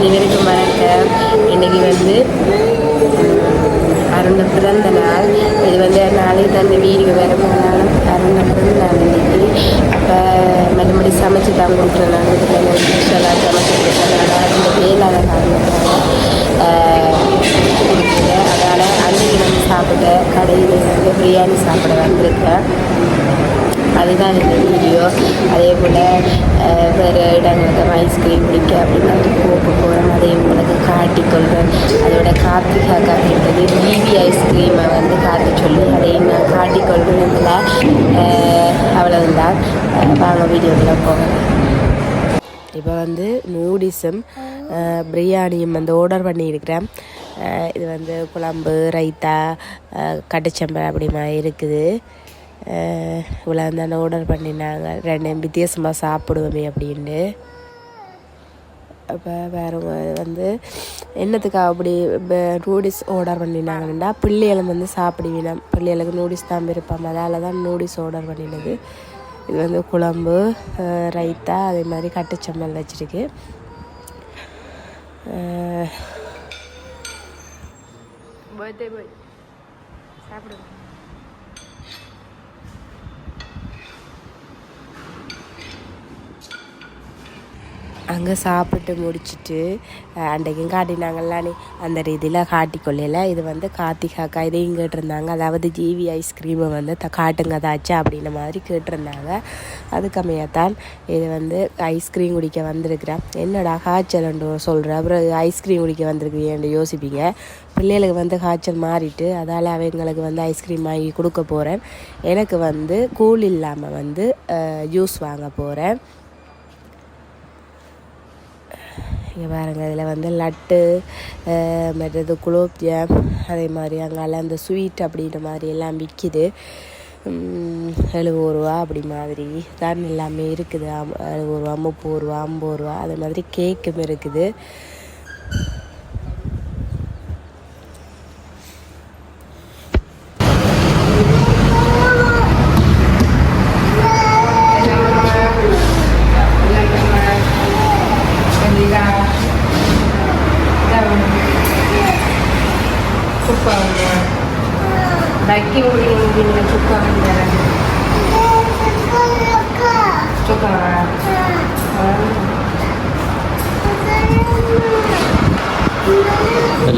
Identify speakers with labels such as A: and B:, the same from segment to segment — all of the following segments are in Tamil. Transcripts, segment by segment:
A: அனைவருக்கும் வணக்கம் இன்னைக்கு வந்து அருண பிறந்த நாள். இது வந்து நாளைக்கு தான் இந்த வீடியோ வேறு போனாலும் அருண பிறந்த நாள் இன்னைக்கு. அப்போ மறுபடி சமைச்சு தான் கொடுத்துருந்தாங்க நான் வீட்டில் ஸ்பெஷலாக சமைச்சு கொடுக்குறேன் அந்த வேளாண் காரணத்தால் அதனால் அன்றைக்கி வந்து சாப்பிட்ட கடையில் வந்து பிரியாணி சாப்பிட வந்திருக்கேன். அதுதான் இந்த வீடியோ அதே போல் வேறு இடங்களுக்கு ஐஸ்கிரீம் பிடிக்க அப்படின்னு வந்து போக போகிறோம் அதை உங்களுக்கு காட்டிக்கொள்வேன் அதோட கார்த்திகா காட்டுறது பிபி ஐஸ்கிரீமை வந்து காட்டி சொல்லி அதையும் நான் காட்டிக்கொள்வேன் இதில் அவ்வளவுதான். வாங்க வீடியோவில் போகலாம். இப்போ வந்து நூடிஸும் பிரியாணியும் வந்து ஆர்டர் பண்ணியிருக்கிறேன். இது வந்து குழம்பு ரைத்தா அஹ் கட்டுச்சம்பல் அப்படி மாதிரி இருக்குது. இவ்வளோ தானே ஆர்டர் பண்ணினாங்க. ரெண்டு வித்தியாசமாக சாப்பிடுவோமே அப்படின்ட்டு. அப்போ வேறவங்க வந்து என்னத்துக்காக அப்படி நூடில்ஸ் ஆர்டர் பண்ணினாங்கன்னா பிள்ளைகளும் வந்து சாப்பிடுவினோம் பிள்ளைகளுக்கு நூடில்ஸ் தான் விருப்பம். அதால் தான் நூடில்ஸ் ஆர்டர் பண்ணினது. இது வந்து குழம்பு ரைத்தா அதே மாதிரி கட்டுச்சம்மல் வச்சுருக்கு. பர்த்டே பாய் சாப்பிடுங்க. அங்கே சாப்பிட்டு முடிச்சிட்டு அஹ், அன்றைக்கும் காட்டினாங்கல்லானே அந்த ரீதியில் காட்டிக்கொள்ளையில் இது வந்து கார்த்திகாக்கா இதையும் கேட்டிருந்தாங்க. அதாவது ஜிவி ஐஸ்கிரீமை வந்து த காட்டுங்க தாச்சு அப்படின்ன மாதிரி கேட்டிருந்தாங்க. அதுக்கமையத்தான் இது வந்து ஐஸ்கிரீம் குடிக்க வந்திருக்கிறேன் என்னடா காய்ச்சல்ண்டு சொல்கிற அப்புறம் ஐஸ்கிரீம் குடிக்க வந்திருக்கிறீன்னு யோசிப்பீங்க. பிள்ளைகளுக்கு வந்து காய்ச்சல் மாறிட்டு அதால் அவங்களுக்கு வந்து ஐஸ்கிரீம் வாங்கி கொடுக்க போகிறேன் எனக்கு வந்து கூழ் இல்லாமல் வந்து ஜூஸ் வாங்க போகிறேன் இங்கே பாருங்கள் இதில் வந்து லட்டு மற்றது குலோப்ஜாம் அதே மாதிரி அங்கால அந்த ஸ்வீட் அப்படின்ற மாதிரி எல்லாம் விற்கிது எழுபது ரூபா அப்படி மாதிரி தான் எல்லாமே இருக்குது. எழுபது ரூபா முப்பது ரூபா ஐம்பது ரூபா அதே மாதிரி கேக்கும் இருக்குது.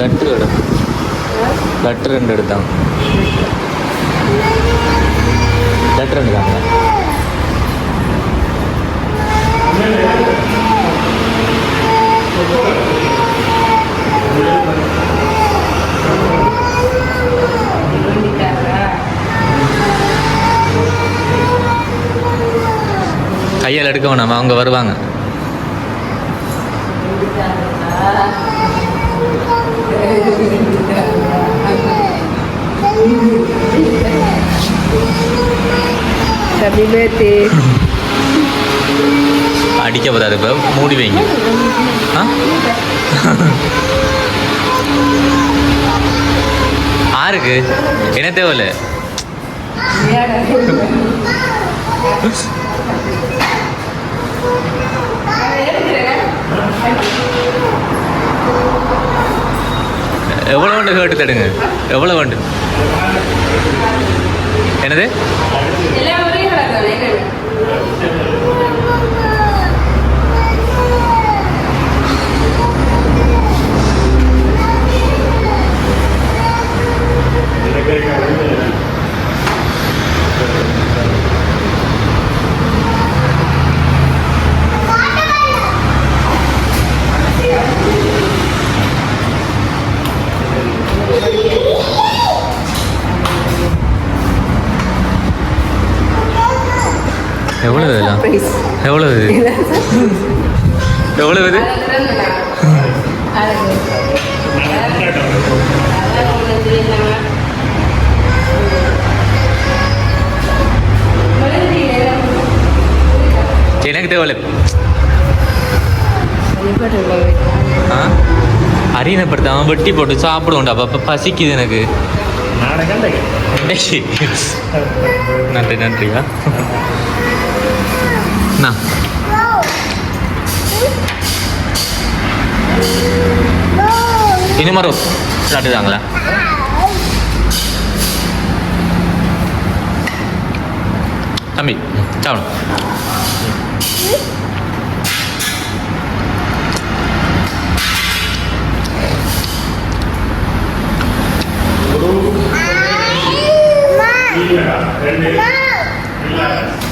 B: லட்டு எடு லட்டு ரெண்டு எடுத்தான். லட்டு ரெண்டு தாங்க கையால் எடுக்க வேணாமா? அவங்க வருவாங்க.
A: Happy birthday
B: அடிக்க போதாது இப்போ மூடி வைங்க. ஆருக்கு என்ன தேவையில்ல? எவ்வளோ வேண்டு கேட்டு தடுங்க. எவ்வளோ வேண்டு என்னது?
A: எல்லாம் ஒரே கலர்
B: எவ்வளோ இதெல்லாம்
A: Price.
B: எவ்வளோ இது? எனக்கு தேவையில்ல. ஆ? அரியணைப்படுத்த அவன் வெட்டி போட்டு சாப்பிடுவோம்டா. அப்போ பசிக்குது எனக்கு. நன்றி நன்றியா? Nah. Ini marut. Sudah datang lah. Ambil. Ciao. Relax.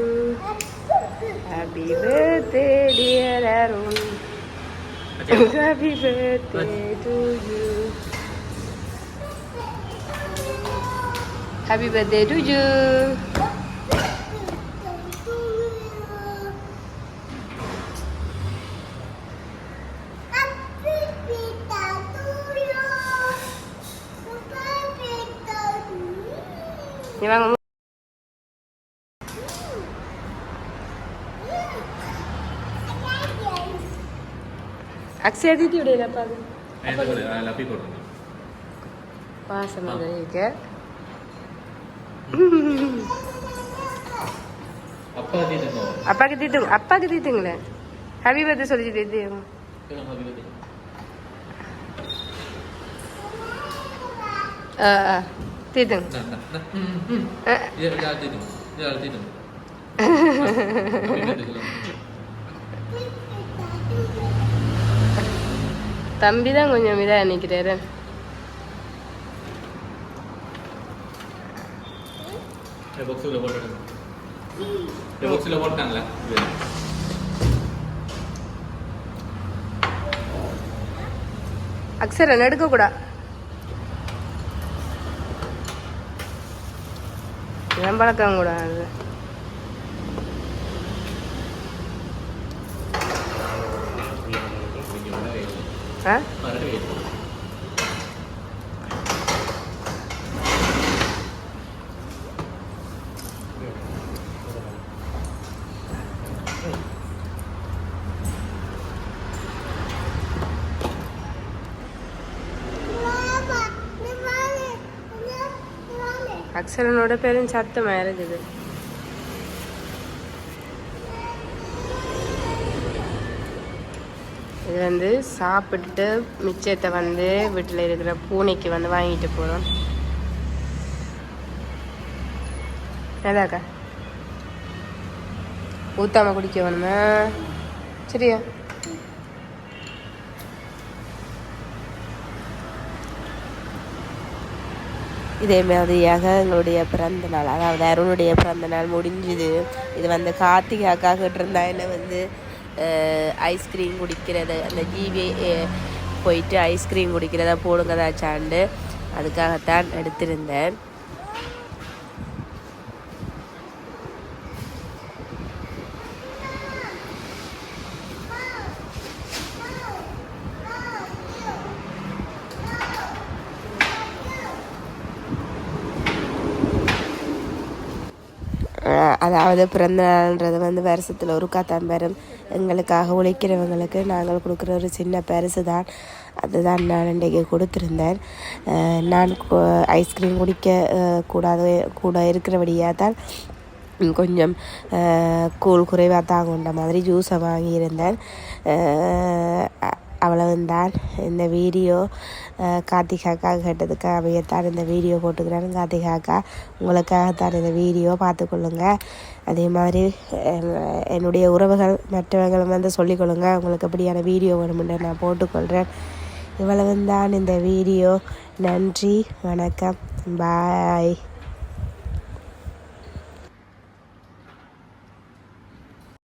A: Happy birthday, dear Arun. Happy birthday to you. Happy birthday to you. நீ
B: അക്ഷയ ദീദി
A: എവിടെയല്ലേ അപ്പൊ
B: അത് പാസം
A: അതിലേക്ക് അപ്പാക്ക് തീട്ടും അപ്പാക്ക് തീട്ടുങ്ങളെ ഹബി ബർത്ത് സൊല്ലിച്ചിട്ട് എന്ത് ചെയ്യുമോ തീട്ടും തീട്ടും தம்பி தான் கொஞ்சம் இதாக நிற்கிறாரு
B: பாக்ஸில் போட்டாங்களா
A: அக்ஸரை நடுக்கக்கூடா பழக்கம் கூடாது ஆ அக்ஷரனோட பேரும் சத்தமாக இருக்குது. இது வந்து சாப்பிட்டுட்டு மிச்சத்தை வந்து வீட்டில் இருக்கிற பூனைக்கு வந்து வாங்கிட்டு போகிறோம் ஊத்தாம குடிக்க வேணுமா? சரியா? இதே மாதிரியாக எங்களுடைய பிறந்த நாள் அதாவது அருணுடைய பிறந்த நாள் முடிஞ்சுது. இது வந்து கார்த்திகை அக்கா கிட்ட இருந்தா என்ன வந்து ஐஸ்கிரீம் குடிக்கிறது அந்த ஜிவி போயிட்டு ஐஸ்கிரீம் குடிக்கிறத போடுங்கதாச்சாண்டு அதுக்காகத்தான் எடுத்திருந்தேன் அதாவது பிறந்த நாள்ன்றது வந்து வருஷத்தில் ஒரு தான் எங்களுக்காக உழைக்கிறவங்களுக்கு நாங்கள் கொடுக்குற ஒரு சின்ன பரிசு தான் அதுதான் நான் இன்றைக்கு கொடுத்துருந்தேன். நான் ஐஸ்கிரீம் குடிக்க கூடாது கூட இருக்கிறபடியாக தான் கொஞ்சம் கூழ் குறைவாக தாங்குன்ற மாதிரி ஜூஸை வாங்கியிருந்தேன். அவ்வளவுந்தான் இந்த வீடியோ கார்த்திகாக்கா கேட்டதுக்காக அவையத்தான் இந்த வீடியோ போட்டுக்கிறேன் கார்த்திகாக்கா உங்களுக்காகத்தான் இந்த வீடியோ பார்த்துக்கொள்ளுங்க. அதே மாதிரி என்னுடைய உறவுகள் மற்றவங்களும் வந்து சொல்லிக்கொள்ளுங்க. உங்களுக்கு எப்படியான வீடியோ வேணுமென்று நான் போட்டுக்கொள்கிறேன் இவ்வளவுந்தான் இந்த வீடியோ. நன்றி வணக்கம். பாய்.